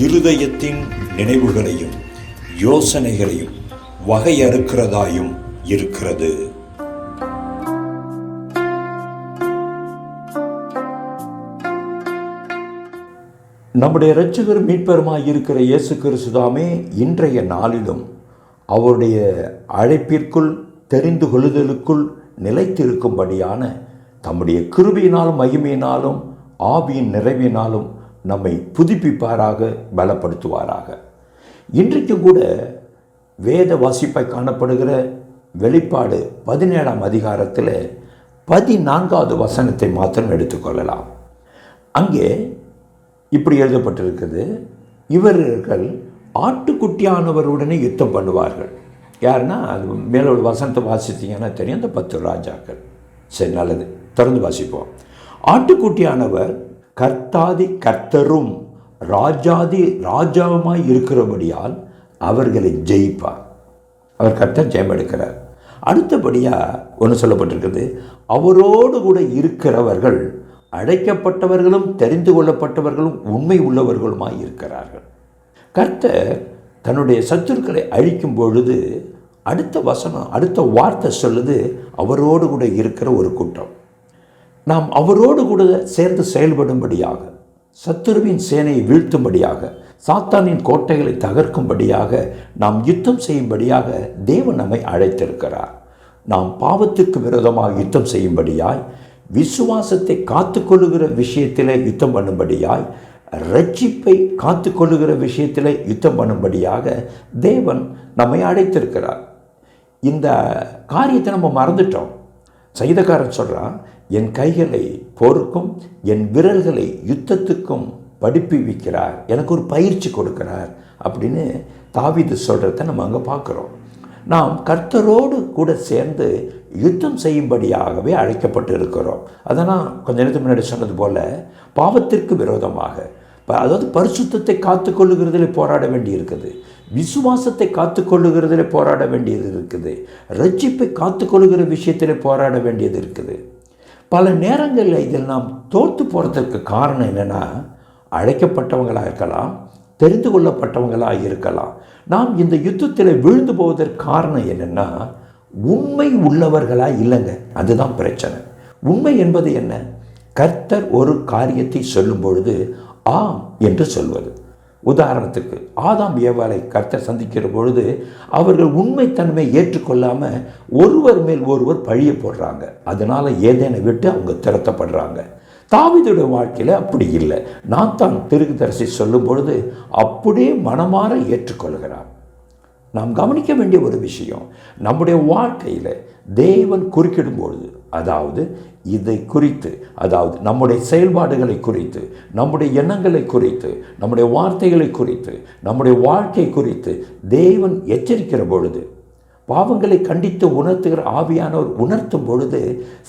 இருதயத்தின் நினைவுகளையும் யோசனைகளையும் வகையறுக்கிறதாயும் இருக்கிறது. நம்முடைய இரட்சகர் மீட்பெருமாய் இருக்கிற இயேசு கிறிஸ்துதாமே இன்றைய நாளிலும் அவருடைய அழைப்பிற்குள் தெரிந்து கொள்ளுதலுக்குள் நிலைத்திருக்கும்படியான தம்முடைய கிருபியினாலும் மகிமையினாலும் ஆவியின் நிறைவினாலும் நம்மை புதுப்பிப்பாராக பலப்படுத்துவாராக. இன்றைக்கும் கூட வேத வாசிப்பாய் காணப்படுகிற வெளிப்பாடு பதினேழாம் அதிகாரத்தில் பதினான்காவது வசனத்தை மாத்திரம் எடுத்துக்கொள்ளலாம் அங்கே இப்படி எழுதப்பட்டிருக்கிறது இவர்கள் ஆட்டுக்குட்டியானவருடனே யுத்தம் பண்ணுவார்கள். யாருன்னா அது மேலோட வசனத்தை வாசித்தீங்கன்னா தெரியும் அந்த பத்து ராஜாக்கள். சரி நல்லது. திறந்து வாசிப்போம். ஆட்டுக்குட்டியானவர் கர்த்தாதி கர்த்தரும் ராஜாதி ராஜாவுமாய் இருக்கிறபடியால் அவர்களை ஜெயிப்பார். அவர் கர்த்தர் ஜெயமெடுக்கிறார். அடுத்தபடியாக ஒன்று சொல்லப்பட்டிருக்கிறது அவரோடு கூட இருக்கிறவர்கள் அழைக்கப்பட்டவர்களும் தெரிந்து கொள்ளப்பட்டவர்களும் உண்மை உள்ளவர்களுமாய் இருக்கிறார்கள். கர்த்தர் தன்னுடைய சத்துருக்களை அழிக்கும் பொழுது அடுத்த வசனம் அடுத்த வார்த்தை சொல்லுது அவரோடு கூட இருக்கிற ஒரு கூட்டம். நாம் அவரோடு கூட சேர்ந்து செயல்படும்படியாக சத்துருவின் சேனையை வீழ்த்தும்படியாக சாத்தானின் கோட்டைகளை தகர்க்கும்படியாக நாம் யுத்தம் செய்யும்படியாக தேவன் நம்மை அழைத்திருக்கிறார். நாம் பாவத்துக்கு விரோதமாக யுத்தம் செய்யும்படியாய் விசுவாசத்தை காத்துக்கொள்ளுகிற விஷயத்தில் யுத்தம் பண்ணும்படியாய் ரட்சிப்பை காத்துக்கொள்ளுகிற விஷயத்தில் யுத்தம் பண்ணும்படியாக தேவன் நம்மை அழைத்திருக்கிறார். இந்த காரியத்தை நம்ம மறந்துட்டோம். சைதக்காரன் சொல்கிறான் என் கைகளை போருக்கும் என் விரல்களை யுத்தத்துக்கும் படிப்புவிக்கிறார் எனக்கு ஒரு பயிற்சி கொடுக்கிறார். அப்படின்னு தாவிது சொல்கிறத நம்ம அங்கே பார்க்குறோம். நாம் கர்த்தரோடு கூட சேர்ந்து யுத்தம் செய்யும்படியாகவே அழைக்கப்பட்டு இருக்கிறோம். அதனால் கொஞ்ச நேரத்துக்கு முன்னாடி சொன்னது போல் பாவத்திற்கு விரோதமாக அதாவது பரிசுத்தத்தை காத்துக்கொள்ளுகிறதில் போராட வேண்டி இருக்குது விசுவாசத்தை காத்துக்கொள்ளுகிறதில் போராட வேண்டியது இருக்குது. ரட்சிப்பை காத்துக்கொள்ளுகிற விஷயத்தில் போராட வேண்டியது இருக்குது. பல நேரங்களில் இதில் நாம் தோற்று போகிறதுக்கு காரணம் என்னென்னா அழைக்கப்பட்டவங்களாக இருக்கலாம் தெரிந்து கொள்ளப்பட்டவங்களாக இருக்கலாம். நாம் இந்த யுத்தத்தில் விழுந்து போவதற்கு காரணம் என்னென்னா உண்மை உள்ளவர்களாக இல்லைங்க. அதுதான் பிரச்சனை. உண்மை என்பது என்ன? கர்த்தர் ஒரு காரியத்தை சொல்லும் பொழுது ஆம் என்று சொல்வது. உதாரணத்துக்கு ஆதாம் ஏவாலை கர்த்தர் சந்திக்கிற பொழுது அவர்கள் உண்மைத்தன்மை ஏற்றுக்கொள்ளாமல் ஒருவர் மேல் ஒருவர் பழிய போடுறாங்க. அதனால் ஏதேனை விட்டு அவங்க திறத்தப்படுறாங்க தாவீதுடைய வாழ்க்கையில் அப்படி இல்லை. நான் தான் திருக்குதரசி சொல்லும் பொழுது அப்படியே மனமாற ஏற்றுக்கொள்கிறார். நாம் கவனிக்க வேண்டிய ஒரு விஷயம் நம்முடைய வாழ்க்கையில் தேவன் குறுக்கிடும் பொழுது அதாவது இதை குறித்து அதாவது நம்முடைய செயல்பாடுகளை குறித்து நம்முடைய எண்ணங்களை குறித்து நம்முடைய வார்த்தைகளை குறித்து நம்முடைய வாழ்க்கை குறித்து தேவன் எச்சரிக்கிற பொழுது பாவங்களை கண்டித்து உணர்த்துகிற ஆவியானவர் உணர்த்தும் பொழுது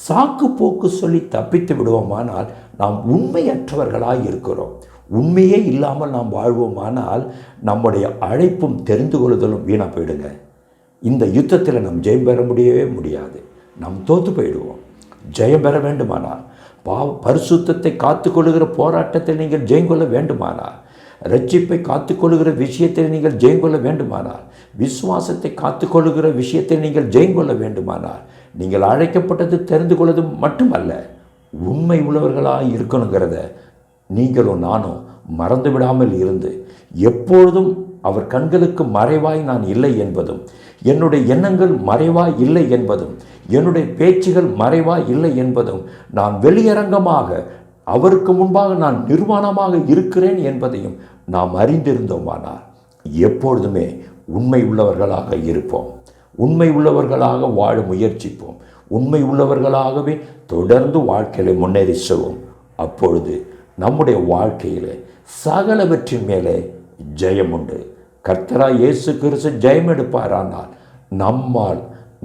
சாக்கு போக்கு சொல்லி தப்பித்து விடுவோமானால் நாம் உண்மையற்றவர்களாக இருக்கிறோம். உண்மையே இல்லாமல் நாம் வாழ்வோமானால் நம்முடைய அழைப்பும் தெரிந்து கொள்ளுதலும் வீணாக போயிடுங்க. இந்த யுத்தத்தில் நாம் ஜெயம் பெற முடியவே முடியாது. நாம் தோற்று போயிடுவோம். ஜெயம் பெற வேண்டுமானால் பாவ பரிசுத்தத்தை காத்துக்கொள்கிற போராட்டத்தில் நீங்கள் ஜெயங்கொள்ள வேண்டுமானால் ரட்சிப்பை காத்துக்கொள்கிற விஷயத்தில் நீங்கள் ஜெயம் கொள்ள வேண்டுமானால் விசுவாசத்தை காத்துக்கொள்கிற விஷயத்தில் நீங்கள் ஜெயம் கொள்ள வேண்டுமானால் நீங்கள் அழைக்கப்பட்டது தெரிந்து கொள்வது மட்டுமல்ல உண்மை உள்ளவர்களாக இருக்கணுங்கிறத நீங்களும் நானும் மறந்து விடாமல் இருந்து எப்பொழுதும் அவர் கண்களுக்கு மறைவாய் நான் இல்லை என்பதும் என்னுடைய எண்ணங்கள் மறைவாய் இல்லை என்பதும் என்னுடைய பேச்சுகள் மறைவாய் இல்லை என்பதும் நான் வெளியரங்கமாக அவருக்கு முன்பாக நான் நிர்வாணமாக இருக்கிறேன் என்பதையும் நாம் அறிந்திருந்தோமானால் எப்பொழுதுமே உண்மை உள்ளவர்களாக இருப்போம். உண்மை உள்ளவர்களாக வாழ முயற்சிப்போம். உண்மை உள்ளவர்களாகவே தொடர்ந்து வாழ்க்கையில முன்னேறி செல்வோம். அப்பொழுது நம்முடைய வாழ்க்கையில் சகலவற்றின் மேலே ஜெயம் உண்டு கர்த்தராய் இயேசு கிறிஸ்து ஜெயம் எடுப்பாரானால் நம்மால்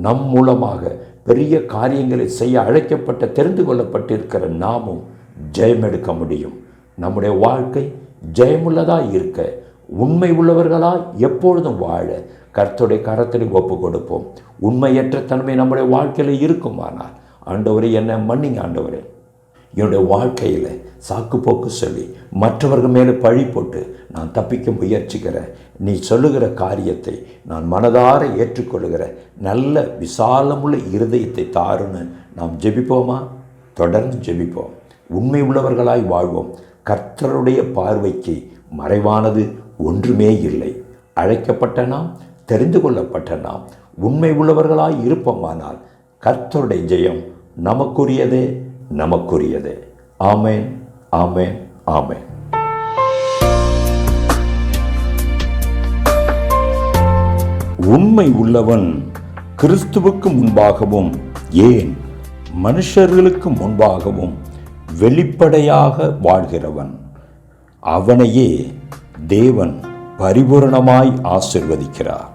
நம் மூலமாக பெரிய காரியங்களை செய்ய அழைக்கப்பட்ட தெரிந்து கொள்ளப்பட்டிருக்கிற நாமும் ஜெயம் எடுக்க முடியும். நம்முடைய வாழ்க்கை ஜெயமுள்ளதாக இருக்க உண்மை உள்ளவர்களாக எப்பொழுதும் வாழ கர்த்தருடைய கரத்தில் ஒப்பு கொடுப்போம். உண்மையற்ற தன்மை நம்முடைய வாழ்க்கையில் இருக்குமானால் ஆண்டவரே என்னை மன்னிங்க ஆண்டவரே. என்னுடைய வாழ்க்கையில் சாக்கு போக்கு சொல்லி மற்றவர்கள் மேலே பழி போட்டு நான் தப்பிக்க முயற்சிக்கிறேன் நீ சொல்லுகிற காரியத்தை நான் மனதார ஏற்றுக்கொள்கிற நல்ல விசாலமுள்ள இருதயத்தை தாருன்னு நாம் ஜெபிப்போமா? தொடர்ந்து ஜெபிப்போம். உண்மை உள்ளவர்களாய் வாழ்வோம். கர்த்தருடைய பார்வைக்கு மறைவானது ஒன்றுமே இல்லை. அழைக்கப்பட்ட நாம் தெரிந்து கொள்ளப்பட்ட நாம் உண்மை உள்ளவர்களாய் இருப்போமானால் கர்த்தருடைய ஜெயம் நமக்குரியதே. நமக்குரியதே. ஆமேன் ஆமேன் ஆமேன். உண்மை உள்ளவன் கிறிஸ்துவுக்கு முன்பாகவும் ஏன் மனுஷர்களுக்கு முன்பாகவும் வெளிப்படையாக வாழ்கிறவன்? அவனையே தேவன் பரிபூரணமாய் ஆசிர்வதிக்கிறார்.